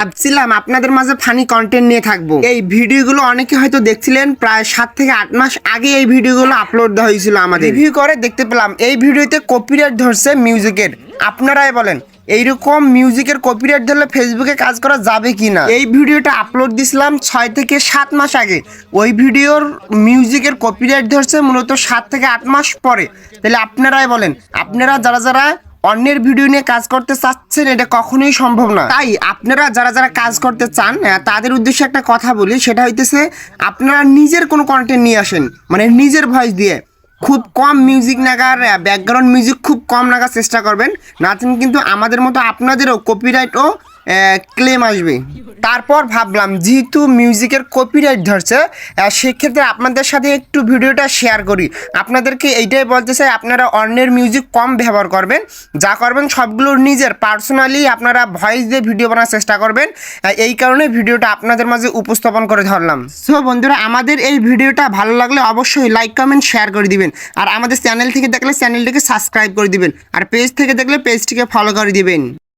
ভাবছিলাম আপনাদের মাঝে ফানি কন্টেন্ট নিয়ে থাকব। এই ভিডিওগুলো অনেকে হয়তো দেখছিলেন, প্রায় সাত থেকে আট মাস আগে এই ভিডিওগুলো আপলোড হয়েছিল আমাদের। রিভিউ করে দেখতে পেলাম, এই ভিডিওতে কপিরাইট ধরছে মিউজিকের আপনারাই বলেন, এইরকম মিউজিকের কপিরাইট ধরলে ফেসবুকে কাজ করা যাবে কি না এই ভিডিওটা আপলোড দিছিলাম ছয় থেকে সাত মাস আগে। ওই ভিডিওর মিউজিকের কপিরাইট ধরছে মূলত সাত থেকে আট মাস পরে। তাহলে আপনারাই বলেন, আপনারা যারা যারা অন্যের ভিডিও নিয়ে কাজ করতে চাচ্ছেন, এটা কখনোই সম্ভব না। তাই আপনারা যারা যারা কাজ করতে চান তাদের উদ্দেশ্যে একটা কথা বলি, সেটা হইতেছে আপনারা নিজের কোনো কন্টেন্ট নিয়ে আসেন মানে নিজের ভয়েস দিয়ে। খুব কম মিউজিক নাগার ব্যাকগ্রাউন্ড মিউজিক খুব কম নাগার চেষ্টা করবেন। নাচেন কিন্তু আমাদের মতো আপনাদেরও কপিরাইট ও ক্লেম আসবে। তারপর ভাবলাম, যেহেতু মিউজিকের কপিরাইট ধরছে সেক্ষেত্রে আপনাদের সাথে একটু ভিডিওটা শেয়ার করি। আপনাদেরকে এইটাই বলতে চাই, আপনারা অন্যের মিউজিক কম ব্যবহার করবেন, যা করবেন সবগুলো নিজের। পার্সোনালি আপনারা ভয়েস দিয়ে ভিডিও বানার চেষ্টা করবেন এই কারণে ভিডিওটা আপনাদের মাঝে উপস্থাপন করে ধরলাম। সো বন্ধুরা, আমাদের এই ভিডিওটা ভালো লাগলে অবশ্যই লাইক কমেন্ট শেয়ার করে দিবেন। আর আমাদের চ্যানেল থেকে দেখলে চ্যানেলটিকে সাবস্ক্রাইব করে দিবেন। আর পেজ থেকে দেখলে পেজটিকে ফলো করে দিবেন।